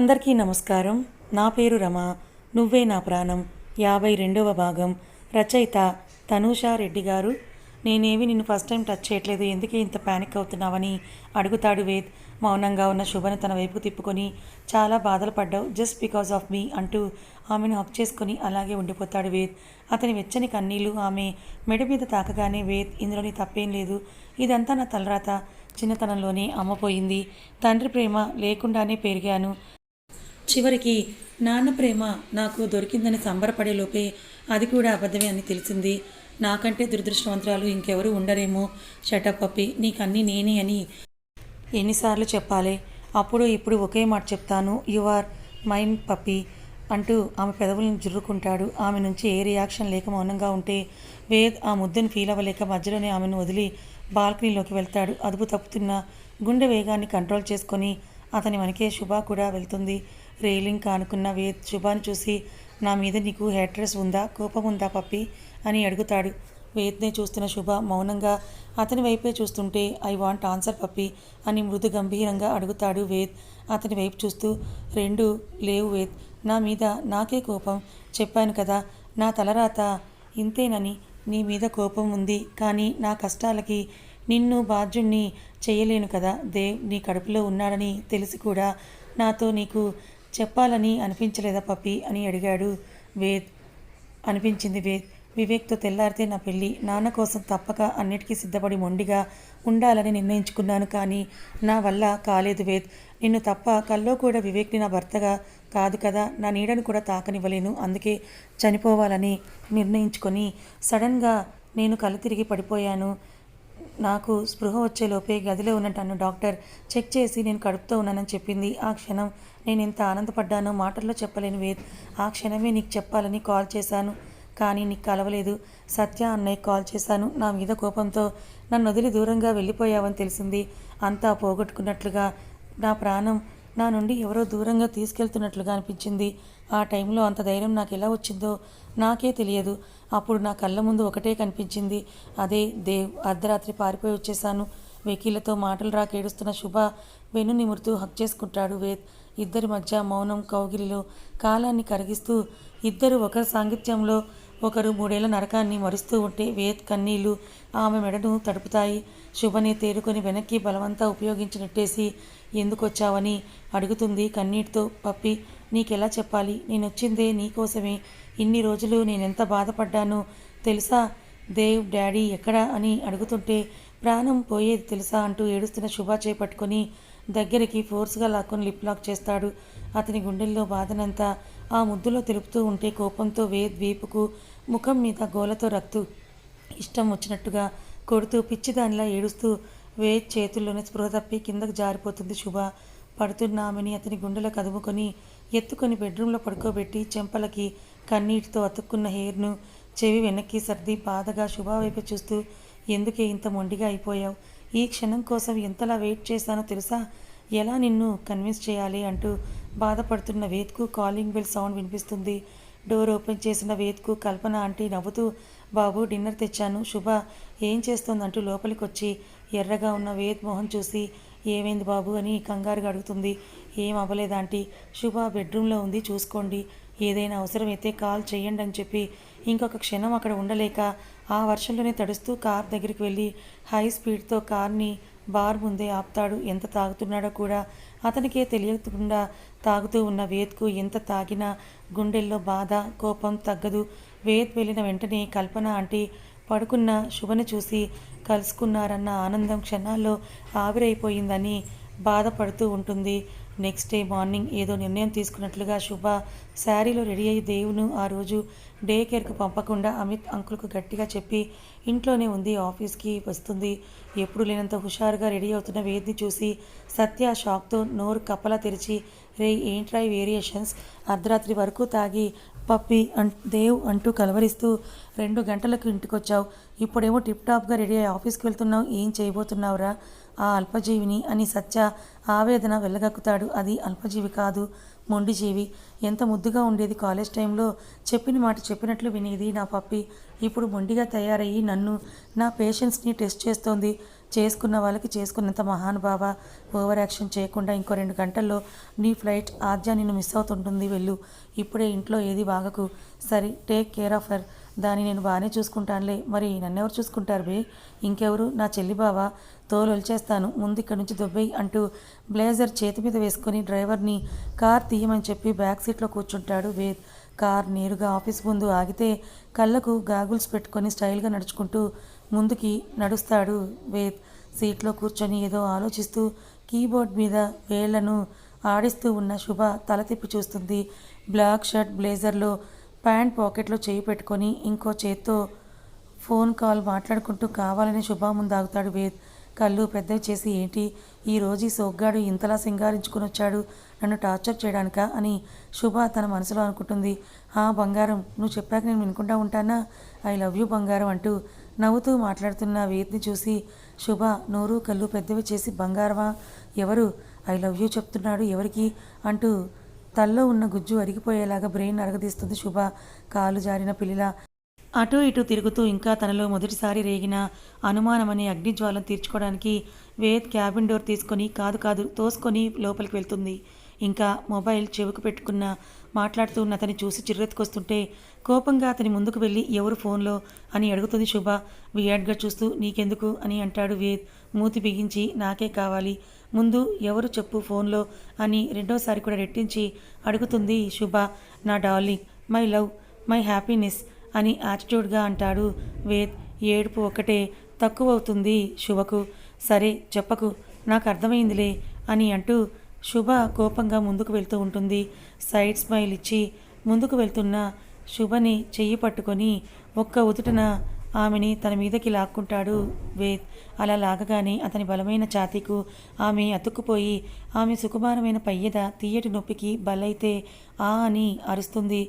అందరికీ నమస్కారం. నా పేరు రమ. నువ్వే నా ప్రాణం. యాభై రెండవ భాగం. రచయిత తనూషా రెడ్డి గారు. నేనేమి నిన్ను ఫస్ట్ టైం టచ్ చేయట్లేదు. ఎందుకే ఇంత ప్యానిక్ అవుతున్నావని అడుగుతాడు వేద్. మౌనంగా ఉన్న శుభను తన వైపు తిప్పుకొని చాలా బాధలు పడ్డావు. జస్ట్ బికాస్ ఆఫ్ మీ అంటూ ఆమెను హక్ చేసుకొని అలాగే ఉండిపోతాడు వేద్. అతని వెచ్చని కన్నీళ్ళు ఆమె మెడ మీద తాకగానే వేద్ ఇందులోని తప్పేం లేదు. ఇదంతా నా తలరాత. చిన్నతనంలోనే అమ్మపోయింది తండ్రి ప్రేమ లేకుండానే పెరిగాను. చివరికి నాన్న ప్రేమ నాకు దొరికిందని సంబరపడే లోపే అది కూడా అబద్ధమే అని తెలిసింది. నాకంటే దురదృష్టవంతురాలు ఇంకెవరు ఉండరేమో? షటప్ పప్పి నీకన్నీ నేనే అని ఎన్నిసార్లు చెప్పాలి. అప్పుడు ఇప్పుడు ఒకే మాట చెప్తాను. యు ఆర్ మైండ్ పప్పి అంటూ ఆమె పెదవులను జుర్రుకుంటాడు. ఆమె నుంచి ఏ రియాక్షన్ లేక మౌనంగా ఉంటే వేద్ ఆ ముద్దును ఫీల్ అవ్వలేక మధ్యలోనే ఆమెను వదిలి బాల్కనీలోకి వెళ్తాడు. అదుపు తప్పుతున్న గుండె వేగాన్ని కంట్రోల్ చేసుకొని అతని వనికే శుభ కూడా వెళ్తుంది. రైలింగ్ కానుకున్న వేద్ శుభాని చూసి నా మీద నీకు హెడ్రెస్ ఉందా? కోపం ఉందా పప్పి అని అడుగుతాడు. వేద్నే చూస్తున్న శుభ మౌనంగా అతని వైపే చూస్తుంటే ఐ వాంట్ ఆన్సర్ పప్పి అని మృదు గంభీరంగా అడుగుతాడు వేద్. అతని వైపు చూస్తూ రెండు లేవు వేద్. నా మీద నాకే కోపం. చెప్పాను కదా నా తలరాత ఇంతేనని. నీ మీద కోపం ఉంది కానీ నా కష్టాలకి నిన్ను బాధ్యుణ్ణి చేయలేను కదా. దేవ్ నీ కడుపులో ఉన్నాడని తెలిసి కూడా నాతో నీకు చెప్పాలని అనిపించలేదా పపి? అని అడిగాడు వేద్. అనిపించింది వేద్. వివేక్తో తెల్లారితే నా పెళ్ళి. నాన్న కోసం తప్పక అన్నిటికీ సిద్ధపడి మొండిగా ఉండాలని నిర్ణయించుకున్నాను కానీ నా వల్ల కాలేదు వేద్. నిన్ను తప్ప కల్లో కూడా వివేక్ని నా భర్తగా కాదు కదా. నా నీడను కూడా తాకనివ్వలేను. అందుకే చనిపోవాలని నిర్ణయించుకొని సడన్గా నేను కళ్ళు తిరిగి పడిపోయాను. నాకు స్పృహ వచ్చేలోపే గదిలో ఉన్న నన్ను డాక్టర్ చెక్ చేసి నేను కడుపుతో ఉన్నానని చెప్పింది. ఆ క్షణం నేను ఎంత ఆనందపడ్డానో మాటల్లో చెప్పలేను వేద్. ఆ క్షణమే నీకు చెప్పాలని కాల్ చేశాను కానీ నీకు కలవలేదు. సత్య అన్నయ్య కాల్ చేశాను. నా మీద కోపంతో నన్ను వదిలి దూరంగా వెళ్ళిపోయావని తెలిసింది. అంతా పోగొట్టుకున్నట్లుగా నా ప్రాణం నా నుండి ఎవరో దూరంగా తీసుకెళ్తున్నట్లుగా అనిపించింది. ఆ టైంలో అంత ధైర్యం నాకు ఎలా వచ్చిందో నాకే తెలియదు. అప్పుడు నా కళ్ళ ముందు ఒకటే కనిపించింది. అదే దేవ్ అర్ధరాత్రి పారిపోయి వచ్చేసాను వెకీలతో మాటలు రాకేడుస్తున్న శుభ వెన్ను నిమురుతూ హక్ చేసుకుంటాడు వేద్. ఇద్దరి మధ్య మౌనం కౌగిలిలో కాలాన్ని కరిగిస్తూ ఇద్దరు ఒకరి సాంగిత్యంలో ఒకరు మూడేళ్ళ నరకాన్ని మరుస్తూ ఉంటే వేద్ కన్నీళ్ళు ఆమె మెడను తడుపుతాయి. శుభని తేరుకొని వెనక్కి బలవంతా ఉపయోగించి నెట్టేసి అడుగుతుంది కన్నీటితో. పప్పి నీకెలా చెప్పాలి? నేను వచ్చిందే నీకోసమే. ఇన్ని రోజులు నేనెంత బాధపడ్డానో తెలుసా? దేవ్ డాడీ ఎక్కడా అని అడుగుతుంటే ప్రాణం పోయేది తెలుసా అంటూ ఏడుస్తున్న శుభ చేపట్టుకొని దగ్గరికి ఫోర్స్గా లాక్కొని లిప్ లాక్ చేస్తాడు. అతని గుండెల్లో బాధనంతా ఆ ముద్దులో తెలుపుతూ ఉంటే కోపంతో వేద్ వీపుకు ముఖం మీద గోలతో రక్తు ఇష్టం వచ్చినట్టుగా కొడుతూ పిచ్చిదానిలా ఏడుస్తూ వేద్ చేతుల్లోనే స్పృహ తప్పి కిందకు జారిపోతుంది శుభ. పడుతున్న ఆమెని అతని గుండెలో కదుముకొని ఎత్తుకొని బెడ్రూమ్లో పడుకోబెట్టి చెంపలకి కన్నీటితో అతుక్కున్న హెయిర్ను చెవి వెనక్కి సర్ది బాధగా శుభ వైపు చూస్తూ ఎందుకే ఇంత మొండిగా అయిపోయావు? ఈ క్షణం కోసం ఎంతలా వెయిట్ చేశానో తెలుసా? ఎలా నిన్ను కన్విన్స్ చేయాలి? అంటూ బాధపడుతున్న వేద్కు కాలింగ్ బెల్ సౌండ్ వినిపిస్తుంది. డోర్ ఓపెన్ చేసిన వేద్కు కల్పన ఆంటీ నవ్వుతూ బాబు డిన్నర్ తెచ్చాను. శుభ ఏం చేస్తోందంటూ లోపలికి వచ్చి ఎర్రగా ఉన్న వేద్ మొహం చూసి ఏమైంది బాబు? అని కంగారుగా అడుగుతుంది. ఏం అవ్వలేదు ఆంటీ శుభ బెడ్రూమ్లో ఉంది చూసుకోండి. ఏదైనా అవసరమైతే కాల్ చేయండి అని చెప్పి ఇంకొక క్షణం అక్కడ ఉండలేక ఆ వర్షంలోనే తడుస్తూ కార్ దగ్గరికి వెళ్ళి హై స్పీడ్తో కార్ని బార్ ముందే ఆపుతాడు. ఎంత తాగుతున్నాడో కూడా అతనికే తెలియకుండా తాగుతూ ఉన్న వేద్కు ఎంత తాగినా గుండెల్లో బాధ కోపం తగ్గదు. వేద్ వెళ్ళిన వెంటనే కల్పన ఆంటీ పడుకున్న శుభను చూసి కలుసుకున్నారన్న ఆనందం క్షణాల్లో ఆవిరైపోయిందని బాధపడుతూ ఉంటుంది. నెక్స్ట్ డే మార్నింగ్ ఏదో నిర్ణయం తీసుకున్నట్లుగా శుభ శారీలో రెడీ అయ్యి దేవును ఆ రోజు డే కేర్కు పంపకుండా అమిత్ అంకుల్కు గట్టిగా చెప్పి ఇంట్లోనే ఉంది ఆఫీస్కి వస్తుంది. ఎప్పుడు లేనంత హుషారుగా రెడీ అవుతున్న వేద్ని చూసి సత్య షాక్తో నోరు కప్పలా తెరిచి రే ఏంట్రై వేరియేషన్స్? అర్ధరాత్రి వరకు తాగి పప్పి అం దేవ్ అంటూ కలవరిస్తూ రెండు గంటలకు ఇంటికొచ్చావు. ఇప్పుడేమో టిప్ టాప్గా రెడీ అయ్యి ఆఫీస్కి వెళ్తున్నావు. ఏం చేయబోతున్నావురా? ఆ అల్పజీవిని అని సత్య ఆవేదన వెళ్ళగక్కుతాడు అది అల్పజీవి కాదు. మొండిజీవి ఎంత ముద్దుగా ఉండేది కాలేజ్ టైంలో. చెప్పిన మాట చెప్పినట్లు వినేది నా పప్పి. ఇప్పుడు మొండిగా తయారయ్యి నన్ను నా పేషెన్స్ని టెస్ట్ చేస్తోంది. చేసుకున్న వాళ్ళకి చేసుకున్నంత మహానుభావ ఓవర్ యాక్షన్ చేయకుండా ఇంకో రెండు గంటల్లో నీ ఫ్లైట్ ఆద్య నిన్ను మిస్ అవుతుంటుంది వెళ్ళు. ఇప్పుడే ఇంట్లో ఏది వాగకు సరే టేక్ కేర్ ఆఫ్ హర్. దాన్ని నేను బాగానే చూసుకుంటానులే. మరి నన్నెవరు చూసుకుంటారు బే? ఇంకెవరు? నా చెల్లి బావ తోలొలిచేస్తాను ముందు ఇక్కడి నుంచి దుబ్బేయి అంటూ బ్లేజర్ చేతి మీద వేసుకొని డ్రైవర్ని కార్ తీయమని చెప్పి బ్యాక్ సీట్లో కూర్చుంటాడు వేద్. కార్ నేరుగా ఆఫీస్ ముందు ఆగితే కళ్ళకు గాగుల్స్ పెట్టుకొని స్టైల్గా నడుచుకుంటూ ముందుకి నడుస్తాడు వేద్. సీట్లో కూర్చొని ఏదో ఆలోచిస్తూ కీబోర్డ్ మీద వేళ్ళను ఆడిస్తూ ఉన్న శుభ తల తిప్పి చూస్తుంది. బ్లాక్ షర్ట్ బ్లేజర్లో ప్యాంట్ పాకెట్లో చేయి పెట్టుకొని ఇంకో చేత్తో ఫోన్ కాల్ మాట్లాడుకుంటూ కావాలని శుభ ముందు వేద్. కళ్ళు పెద్దవి చేసి ఏంటి? ఈ రోజు ఈ సోగ్గాడు ఇంతలా సింగారించుకుని వచ్చాడు. నన్ను టార్చర్ చేయడానికా అని శుభ తన మనసులో అనుకుంటుంది. ఆ బంగారం నువ్వు చెప్పాక నేను వినుకుంటా ఉంటానా? ఐ లవ్ యూ బంగారం అంటూ నవ్వుతూ మాట్లాడుతున్న వేద్ని చూసి శుభ నోరు కళ్ళు పెద్దవి చేసి బంగారమా? ఎవరు? ఐ లవ్ యూ చెప్తున్నాడు ఎవరికి? అంటూ తల్లో ఉన్న గుజ్జు అరిగిపోయేలాగా బ్రెయిన్ అరగదీస్తుంది శుభ. కాలు జారిన పిల్లిలా. అటు ఇటు తిరుగుతూ ఇంకా తనలో మొదటిసారి రేగిన అనుమానమనే అగ్నిజ్వాలం తీర్చుకోవడానికి వేద్ క్యాబిన్ డోర్ తీసుకొని కాదు కాదు తోసుకొని లోపలికి వెళ్తుంది. ఇంకా మొబైల్ చెవుకు పెట్టుకున్న మాట్లాడుతూ ఉన్న అతని చూసి చిర్రెత్తుకొస్తుంటే కోపంగా అతని ముందుకు వెళ్ళి ఎవరు ఫోన్లో? అని అడుగుతుంది శుభ. వియాడ్గా చూస్తూ నీకెందుకు? అని అంటాడు వేద్. మూతి బిగించి నాకే కావాలి. ముందు ఎవరు చెప్పు ఫోన్లో? అని రెండోసారి కూడా రెట్టించి అడుగుతుంది శుభ. నా darling my love my happiness అని యాటిట్యూడ్గా అంటాడు వేద్. ఏడుపు ఒకటే తక్కువ అవుతుంది శుభకు. సరే చెప్పకు. నాకు అర్థమైందిలే అని అంటూ శుభ కోపంగా ముందుకు వెళ్తూ ఉంటుంది. సైడ్ స్మైల్ ఇచ్చి ముందుకు వెళ్తున్న శుభని చెయ్యి పట్టుకొని ఒక్క ఉదుటన ఆమెని తన మీదకి లాక్కుంటాడు వేద్. అలా లాగగానే అతని బలమైన ఛాతీకు ఆమె అతుక్కుపోయి ఆమె సుకుమారమైన పయ్యద తీయటి నొప్పికి బలైతే ఆ అని అరుస్తుంది.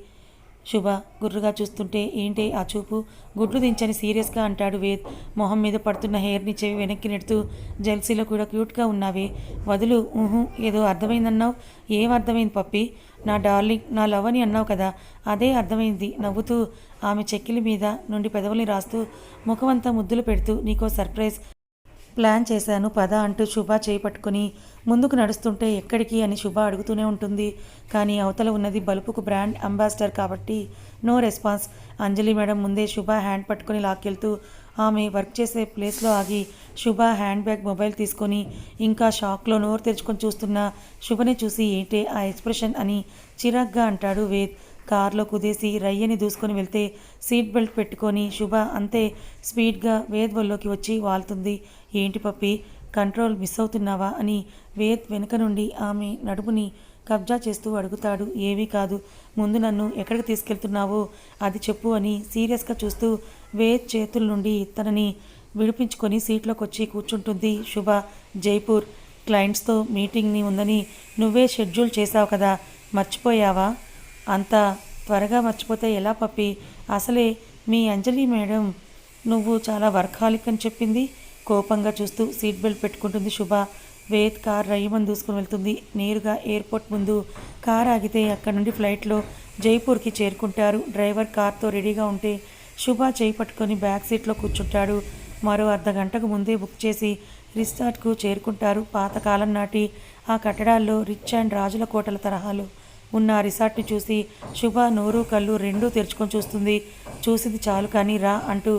శుభ గుర్రుగా చూస్తుంటే ఏంటి ఆ చూపు? గుడ్లు దించని సీరియస్గా అంటాడు వేద్. మొహం మీద పడుతున్న హెయిర్ని చెవి వెనక్కి నెడుతూ జెల్సీలో కూడా క్యూట్గా ఉన్నావే. వదులు ఊహు ఏదో అర్థమైందన్నావు? ఏం అర్థమైంది పప్పి? నా డార్లింగ్ నా లవ్ అని అన్నావు కదా. అదే అర్థమైంది. నవ్వుతూ ఆమె చెక్కిలి మీద నుండి పెదవుల్ని రాస్తూ ముఖమంతా ముద్దులు పెడుతూ నీకో సర్ప్రైజ్. ప్లాన్ చేశాను. పద అంటూ శుభ చేపట్టుకుని ముందుకు నడుస్తుంటే ఎక్కడికి అని శుభ అడుగుతూనే ఉంటుంది. కానీ అవతల ఉన్నది బలుపుకు బ్రాండ్ అంబాసిడర్ కాబట్టి నో రెస్పాన్స్. అంజలి మేడం ముందే శుభ హ్యాండ్ పట్టుకొని లాక్కెళ్తూ ఆమె వర్క్ చేసే ప్లేస్లో ఆగి శుభ హ్యాండ్ బ్యాగ్ మొబైల్ తీసుకొని ఇంకా షాక్లో నోరు తెరుచుకొని చూస్తున్న శుభని చూసి ఏంటే ఆ ఎక్స్ప్రెషన్ అని చిరాగ్గా అంటాడు వేద్. కారులో కుదేసి రయ్యని దూసుకొని వెళ్తే సీట్ బెల్ట్ పెట్టుకొని శుభ అంతే స్పీడ్గా వేద్ వల్లోకి వచ్చి వాళ్తుంది. ఏంటి పప్పి కంట్రోల్ మిస్ అవుతున్నావా అని వేద్ వెనుక నుండి ఆమె నడుముని కబ్జా చేస్తూ అడుగుతాడు ఏమీ కాదు. ముందు నన్ను ఎక్కడికి తీసుకెళ్తున్నావో అది చెప్పు అని సీరియస్గా చూస్తూ వేద్ చేతుల నుండి తనని విడిపించుకొని సీట్లోకి వచ్చి కూర్చుంటుంది శుభ జైపూర్. క్లయింట్స్తో మీటింగ్ని ఉందని నువ్వే షెడ్యూల్ చేశావు కదా మర్చిపోయావా? అంత త్వరగా మర్చిపోతే ఎలా పప్పి? అసలే మీ అంజలి మేడం నువ్వు చాలా వర్కాలిక్ అని చెప్పింది? కోపంగా చూస్తూ సీట్ బెల్ట్ పెట్టుకుంటుంది శుభ. వేద్ కార్ రయ్యమని దూసుకుని వెళ్తుంది. నేరుగా ఎయిర్పోర్ట్ ముందు కార్ ఆగితే అక్కడ నుండి ఫ్లైట్లో జైపూర్కి చేరుకుంటారు. డ్రైవర్ కార్తో రెడీగా ఉంటే శుభ చేయి పట్టుకొని బ్యాక్ సీట్లో కూర్చుంటాడు. మరో అర్ధ గంటకు ముందే బుక్ చేసి రిసార్ట్కు చేరుకుంటారు. పాతకాలం నాటి ఆ కట్టడాల్లో రిచ్ అండ్ రాజుల కోటల తరహాలో ఉన్న ఆ రిసార్ట్ని చూసి శుభ నోరు కళ్ళు రెండూ తెరుచుకొని చూస్తుంది. చూసింది చాలు కానీ రా అంటూ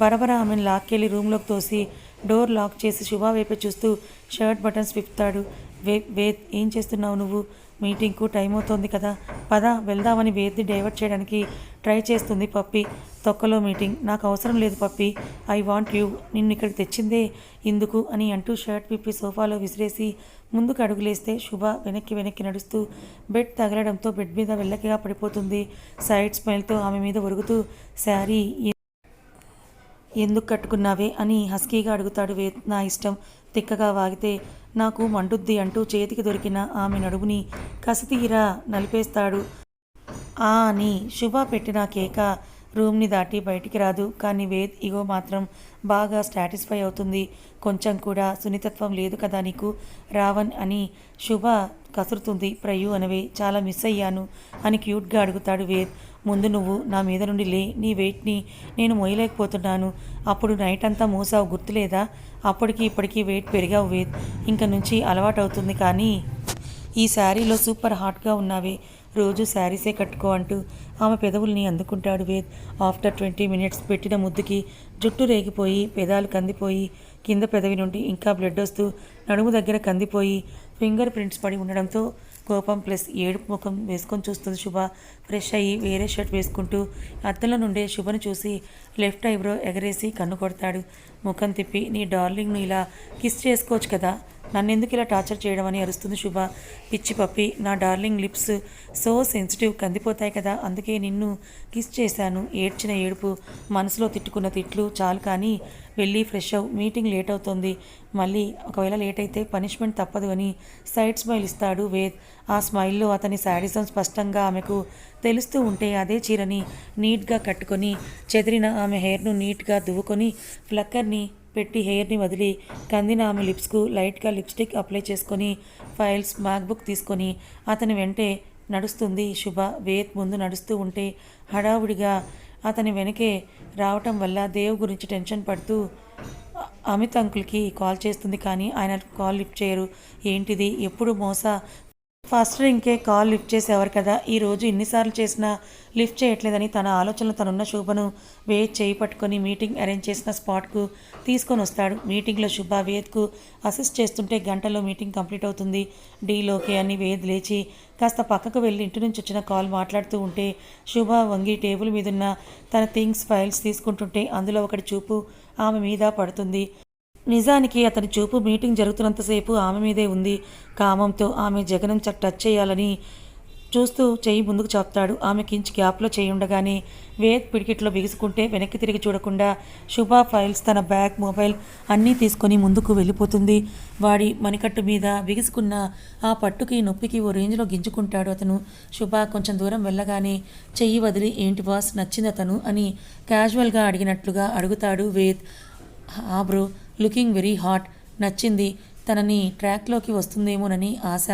బరబర ఆమెను లాక్కెళ్ళి రూమ్లోకి తోసి డోర్ లాక్ చేసి శుభా వైపే చూస్తూ షర్ట్ బటన్స్ విప్పుతాడు వే వేద్ ఏం చేస్తున్నావు నువ్వు? మీటింగ్కు టైం అవుతోంది కదా. పద వెళ్దామని వేద్ని డైవర్ట్ చేయడానికి ట్రై చేస్తుంది పప్పి. తొక్కలో మీటింగ్. నాకు అవసరం లేదు పప్పి. I want you. నిన్ను ఇక్కడికి తెచ్చిందే ఇందుకు అని అంటూ షర్ట్ విప్పి సోఫాలో విసిరేసి ముందుకు అడుగులేస్తే శుభ వెనక్కి వెనక్కి నడుస్తూ బెడ్ తగలడంతో బెడ్ మీద వెళ్ళకిగా పడిపోతుంది. సైడ్ స్మైల్తో ఆమె మీద ఒరుగుతూ శారీ ఎందుకు కట్టుకున్నావే అని హస్కీగా అడుగుతాడు వే నా ఇష్టం తిక్కగా వాగితే నాకు మండుద్ది అంటూ చేతికి దొరికిన ఆమె నడుముని కసితీరా నలిపేస్తాడు. ఆ అని శుభ పెట్టిన కేక రూమ్ని దాటి బయటికి రాదు. కానీ వేద్ ఇగో మాత్రం బాగా సాటిస్ఫై అవుతుంది. కొంచెం కూడా సున్నితత్వం లేదు కదా నీకు? రావణ్ అని శుభ కసురుతుంది. ప్రయు అనవే చాలా మిస్ అయ్యాను అని క్యూట్గా అడుగుతాడు వేద్. ముందు నువ్వు నా మీద నుండి లే నీ వెయిట్ని నేను మోయలేకపోతున్నాను. అప్పుడు నైట్ అంతా మోసావు గుర్తులేదా? అప్పటికి ఇప్పటికీ వెయిట్ పెరిగావు వేద్. ఇంక నుంచి అలవాటు అవుతుంది కానీ ఈ శారీలో సూపర్ హాట్గా ఉన్నావే. రోజు శారీసే కట్టుకో అంటూ ఆమె పెదవుల్ని అందుకుంటాడు వేద్. ఆఫ్టర్ ట్వంటీ మినిట్స్ పెట్టిన ముద్దుకి జుట్టు రేగిపోయి పెదాలు కందిపోయి కింద పెదవి నుండి ఇంకా బ్లడ్ వస్తూ నడుము దగ్గర కందిపోయి ఫింగర్ ప్రింట్స్ పడి ఉండడంతో కోపం ప్లస్ ఏడుపు ముఖం వేసుకొని చూస్తుంది శుభ. ఫ్రెష్ అయ్యి వేరే షర్ట్ వేసుకుంటూ అద్దంలో నుండే శుభను చూసి లెఫ్ట్ ఐబ్రో ఎగరేసి కన్ను కొడతాడు. ముఖం తిప్పి నీ డార్లింగ్ను ఇలా కిస్ చేసుకోవచ్చు కదా? నన్నెందుకు ఇలా టార్చర్ చేయడం అని అరుస్తుంది శుభ. పిచ్చి పప్పి నా డార్లింగ్ లిప్స్ సో సెన్సిటివ్ కందిపోతాయి కదా అందుకే నిన్ను కిస్ చేశాను. ఏడ్చిన ఏడుపు మనసులో తిట్టుకున్న తిట్లు చాలు కానీ వెళ్ళి ఫ్రెష్ అవు మీటింగ్ లేట్ అవుతుంది. మళ్ళీ ఒకవేళ లేట్ అయితే పనిష్మెంట్ తప్పదు అని సైడ్ స్మైల్ ఇస్తాడు వేద్. ఆ స్మైల్లో అతని శాడిజం స్పష్టంగా ఆమెకు తెలుస్తూ ఉంటే అదే చీరని నీట్గా కట్టుకొని చెదిరిన ఆమె హెయిర్ను నీట్గా దువ్వుకొని ఫ్లక్కర్ని పెట్టి హెయిర్ని వదిలి కందిన ఆమె లిప్స్కు లైట్గా లిప్స్టిక్ అప్లై చేసుకొని ఫైల్స్ మ్యాక్బుక్ తీసుకొని అతని వెంటే నడుస్తుంది శుభ. వేద్ ముందు నడుస్తూ ఉంటే హడావుడిగా అతని వెనకే రావటం వల్ల దేవ్ గురించి టెన్షన్ పడుతూ అమిత్ అంకుల్కి కాల్ చేస్తుంది కానీ ఆయన కాల్ లిఫ్ట్ చేయరు. ఏంటిది? ఎప్పుడు మోసా? ఫస్ట్ ఇంకే కాల్ లిఫ్ట్ చేసేవారు కదా. ఈ రోజు ఎన్నిసార్లు చేసినా లిఫ్ట్ చేయట్లేదని తన ఆలోచనలు తనున్న శుభను వేద్ చేయి పట్టుకొని మీటింగ్ అరేంజ్ చేసిన స్పాట్కు తీసుకొని వస్తాడు. మీటింగ్లో శుభ వేద్కు అసిస్ట్ చేస్తుంటే గంటలో మీటింగ్ కంప్లీట్ అవుతుంది. డీలోకి అని వేద్ లేచి కాస్త పక్కకు వెళ్ళి ఇంటి నుంచి వచ్చిన కాల్ మాట్లాడుతూ ఉంటే శుభ వంగి టేబుల్ మీదున్న తన థింగ్స్ ఫైల్స్ తీసుకుంటుంటే అందులో ఒకటి చూపు ఆమె మీద పడుతుంది. నిజానికి అతని చూపు మీటింగ్ జరుగుతున్నంతసేపు ఆమె మీదే ఉంది. కామంతో ఆమె జగనం చ టచ్ చేయాలని చూస్తూ చెయ్యి ముందుకు చాపుతాడు. ఆమె కించి గ్యాప్లో చేయుండగానే వేద్ పిడికిట్లో బిగుసుకుంటే వెనక్కి తిరిగి చూడకుండా శుభ ఫైల్స్ తన బ్యాగ్ మొబైల్ అన్నీ తీసుకొని ముందుకు వెళ్ళిపోతుంది. వాడి మణికట్టు మీద బిగుసుకున్న ఆ పట్టుకి నొప్పికి ఓ రేంజ్లో గింజుకుంటాడు అతను. శుభ కొంచెం దూరం వెళ్ళగానే చెయ్యి వదిలి ఏంటి బాస్ నచ్చింది అతను? అని క్యాజువల్గా అడిగినట్లుగా అడుగుతాడు వేద్. ఆ బ్రో లుకింగ్ వెరీ హాట్ నచ్చింది. తనని ట్రాక్లోకి వస్తుందేమోనని ఆశ.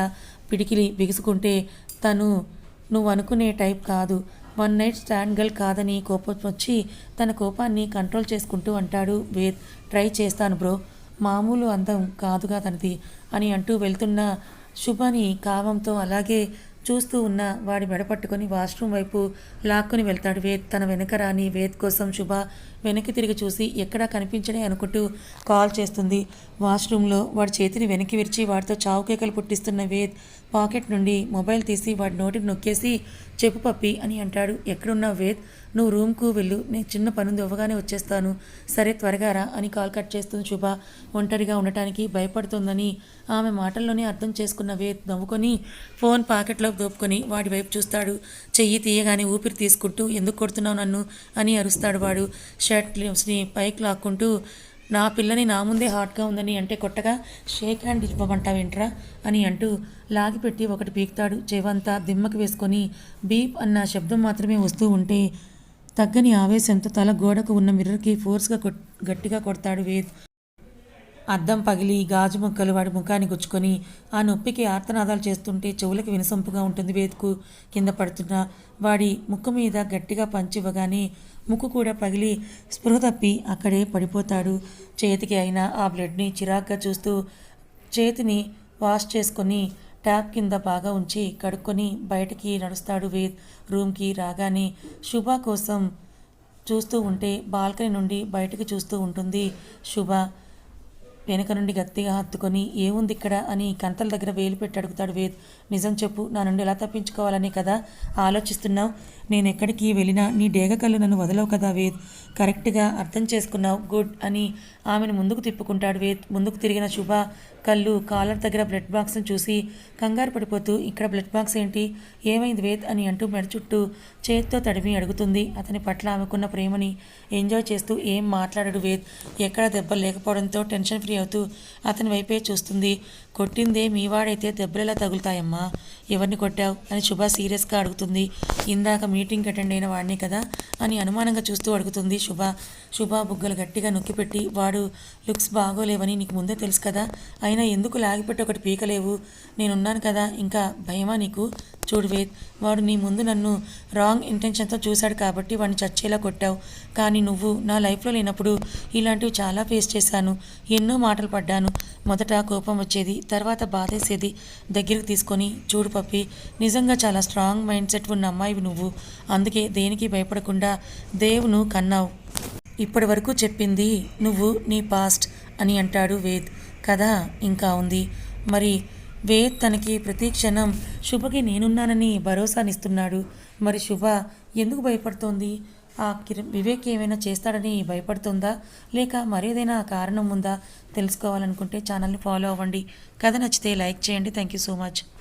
పిడికిలి బిగుసుకుంటే తను నువ్వు అనుకునే టైప్ కాదు. వన్ నైట్ స్టాండ్ గర్ల్ కాదని కోపం వచ్చి తన కోపాన్ని కంట్రోల్ చేసుకుంటూ అంటాడు వేద్. ట్రై చేస్తాను బ్రో. మామూలు అందం కాదుగా తనది అని అంటూ వెళ్తున్న శుభని కామంతో అలాగే చూస్తూ ఉన్న వాడి మెడపట్టుకొని వాష్రూమ్ వైపు లాక్కుని వెళ్తాడు వేద్. తన వెనక రాని వేద్ కోసం శుభ వెనక్కి తిరిగి చూసి ఎక్కడా కనిపించడే అనుకుంటూ కాల్ చేస్తుంది. వాష్రూమ్లో వాడి చేతిని వెనక్కి విరిచి వాడితో చావుకేకలు పుట్టిస్తున్న వేద్ పాకెట్ నుండి మొబైల్ తీసి వాడి నోటిని నొక్కేసి చెప్పు పప్పి అని అంటాడు. ఎక్కడున్నావు వేద్ నువ్వు రూమ్కు వెళ్ళు. నేను చిన్న పనుంది ఇవ్వగానే వచ్చేస్తాను. సరే త్వరగా రా అని కాల్ కట్ చేస్తుంది శుభ. ఒంటరిగా ఉండటానికి భయపడుతుందని ఆమె మాటల్లోనే అర్థం చేసుకున్న వేద్ నవ్వుకొని ఫోన్ పాకెట్లో దోపుకొని వాడి వైపు చూస్తాడు. చెయ్యి తీయగానే ఊపిరి తీసుకుంటూ ఎందుకు కొడుతున్నావు నన్ను? అని అరుస్తాడు వాడు. షర్ట్ని పైకి లాక్కుంటూ నా పిల్లని నా ముందే హాట్గా ఉందని అంటే కొట్టగా షేక్ హ్యాండ్ ఇవ్వమంటావేంట్రా? అని అంటూ లాగిపెట్టి ఒకటి పీకుతాడు. చెవంతా దిమ్మకు వేసుకొని బీప్ అన్న శబ్దం మాత్రమే వస్తూ ఉంటే తగ్గని ఆవేశంతో తల గోడకు ఉన్న మిర్రర్కి ఫోర్స్గా కొట్ గట్టిగా కొడతాడు వేద్. అద్దం పగిలి గాజు ముక్కలు వాడి ముఖాన్ని గుచ్చుకొని ఆ నొప్పికి ఆర్తనాదాలు చేస్తుంటే చెవులకు వినసొంపుగా ఉంటుంది వేద్కు. కింద పడుతున్న వాడి ముక్కు మీద గట్టిగా పంచివ్వగానే ముక్కు కూడా పగిలి స్పృహ తప్పి అక్కడే పడిపోతాడు. చేతికి అయిన ఆ బ్లడ్ని చిరాగ్గా చూస్తూ చేతిని వాష్ చేసుకొని ట్యాప్ కింద బాగా ఉంచి కడుక్కొని బయటికి నడుస్తాడు వేద్. రూమ్కి రాగానే శుభ కోసం చూస్తూ ఉంటే బాల్కనీ నుండి బయటకు చూస్తూ ఉంటుంది. శుభ వెనుక నుండి గట్టిగా హత్తుకొని ఏముంది ఇక్కడ? అని కంతల దగ్గర వేలు పెట్టి అడుగుతాడు వేద్. నిజం చెప్పు నా నుండి ఎలా తప్పించుకోవాలని కదా? ఆలోచిస్తున్నావు. నేను ఎక్కడికి వెళ్ళినా నీ డేగ కళ్ళు నన్ను వదలవు కదా వేద్. కరెక్ట్గా అర్థం చేసుకున్నావు. గుడ్ అని ఆమెను ముందుకు తిప్పుకుంటాడు వేద్. ముందుకు తిరిగిన శుభ కళ్ళు కాలర్ దగ్గర బ్లడ్ బాక్స్ని చూసి కంగారు పడిపోతూ ఇక్కడ బ్లడ్ బాక్స్ ఏంటి? ఏమైంది వేద్? అని అంటూ మెడ చుట్టూ చేత్తో తడిమి అడుగుతుంది. అతని పట్ల ఆమెకున్న ప్రేమని ఎంజాయ్ చేస్తూ ఏం మాట్లాడడు వేద్. ఎక్కడ దెబ్బలు లేకపోవడంతో టెన్షన్ ఫ్రీ అవుతూ అతని వైపే చూస్తుంది. కొట్టిందే మీవాడైతే దెబ్బలెలా తగులుతాయమ్మా? ఎవరిని కొట్టావు? అని శుభ సీరియస్గా అడుగుతుంది. ఇందాక మీటింగ్ అటెండ్ అయిన వాడిని కదా? అని అనుమానంగా చూస్తూ అడుగుతుంది శుభ శుభ బుగ్గలు గట్టిగా నొక్కిపెట్టి వాడు లుక్స్ బాగోలేవని నీకు ముందే తెలుసు కదా? అయినా ఎందుకు లాగిపెట్టి ఒకటి పీకలేవు? నేనున్నాను కదా ఇంకా భయమా నీకు? చూడు వేద్ వాడు నీ ముందు నన్ను రాంగ్ ఇంటెన్షన్తో చూశాడు కాబట్టి వాడిని చచ్చేలా కొట్టావు. కానీ నువ్వు నా లైఫ్లో లేనప్పుడు ఇలాంటివి చాలా ఫేస్ చేశాను. ఎన్నో మాటలు పడ్డాను. మొదట కోపం వచ్చేది తర్వాత బాధేసేది. దగ్గరికి తీసుకొని చూడు పప్పి నిజంగా చాలా స్ట్రాంగ్ మైండ్ సెట్ ఉన్న అమ్మాయివి నువ్వు. అందుకే దేనికి భయపడకుండా దేవును కన్నావు. ఇప్పటి వరకు చెప్పింది నువ్వు నీ పాస్ట్ అని అంటాడు వేద్. కథ ఇంకా ఉంది. మరి వేద్ తనకి ప్రతి క్షణం శుభకి నేనున్నానని భరోసానిస్తున్నాడు. మరి శుభ ఎందుకు భయపడుతోంది? ఆ వివేక్ ఏమైనా చేస్తాడని భయపడుతుందా? లేక మరేదైనా కారణం ఉందా? తెలుసుకోవాలనుకుంటే ఛానల్ని ఫాలో అవ్వండి. కథ నచ్చితే లైక్ చేయండి. Thank you so much.